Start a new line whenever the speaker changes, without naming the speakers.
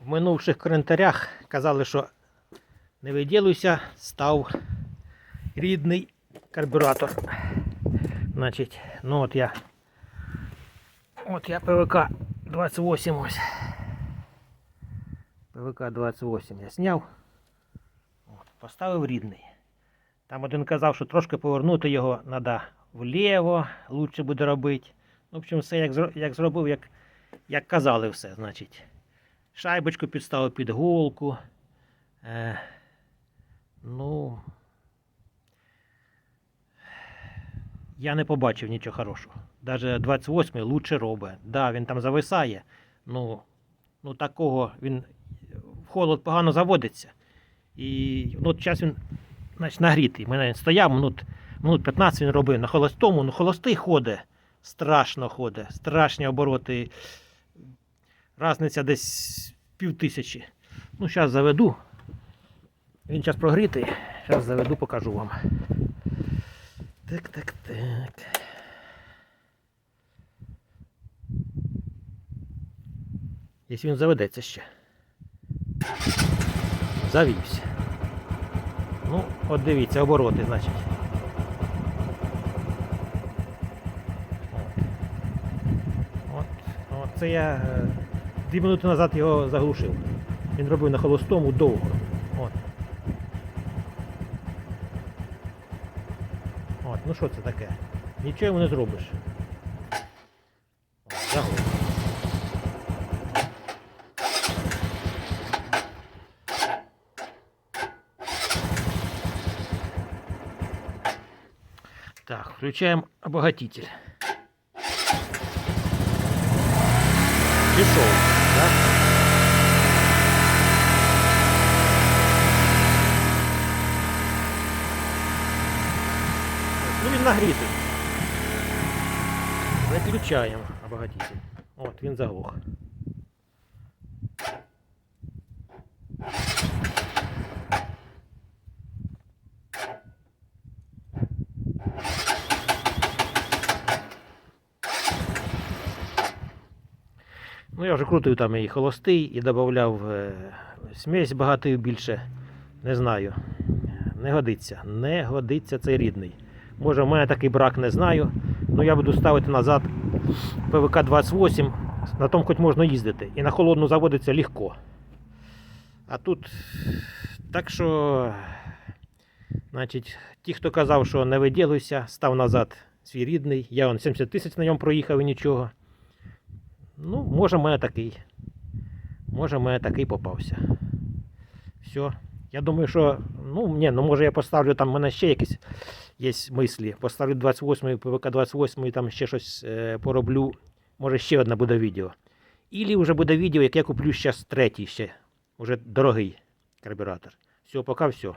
В минувших коментарях казали, що не виділуйся, став рідний карбюратор. Значить, ну от я. От я ПВК 28 ось. ПВК 28 я зняв. От, поставив рідний. Там один казав, що трошки повернути його треба вліво, лучше буде робити. В общем, все як, як зробив, як, як казали все, значить. Шайбочку підставив під голку. Е, ну. Я не побачив нічого хорошого. Даже 28-й лучше робить. Да, він там зависає. Ну, ну такого він в холод погано заводиться. І ну, зараз він значить, нагрітий. Мене стояв минут, минут 15 він робив на холостому, ну холостий ходить. Страшно ходить, страшні обороти. Разниця десь пів тисячі. Ну, зараз заведу. Він зараз прогрітий. Зараз заведу, покажу вам. Так, так, так. Якщо він заведеться ще. Завівся. Ну, от дивіться, обороти, значить. От, от це я е, дві минути назад його заглушив. Він робив на холостому довго. От. От, ну що це таке? Нічого йому не зробиш. От, заглох. Так, включаем обогатитель. Пішов, Ну він нагрітий. Виключаємо обогатитель. От, він заглох. Ну, я вже крутив там і холостий, і додавав е, смесь багатою більше. Не знаю. Не годиться. Не годиться цей рідний. Може, в мене такий брак, не знаю. Ну я буду ставити назад ПВК 28. На тому хоч можна їздити. І на холодну заводиться легко. А тут. Так що. Значить, ті, хто казав, що не виділуйся, став назад свій рідний. Я он 70 тисяч на ньому проїхав і нічого. Ну, може, мене такий. Може, мене такий попався. Все. Я думаю, що. Ну, ні, ну може я поставлю там, в мене ще якісь є мислі. Поставлю 28 ПВК 28 там ще щось е, пороблю. Може ще одне буде відео. Ілі вже буде відео, як я куплю зараз третій ще. Уже дорогий карбюратор. Все, поки все.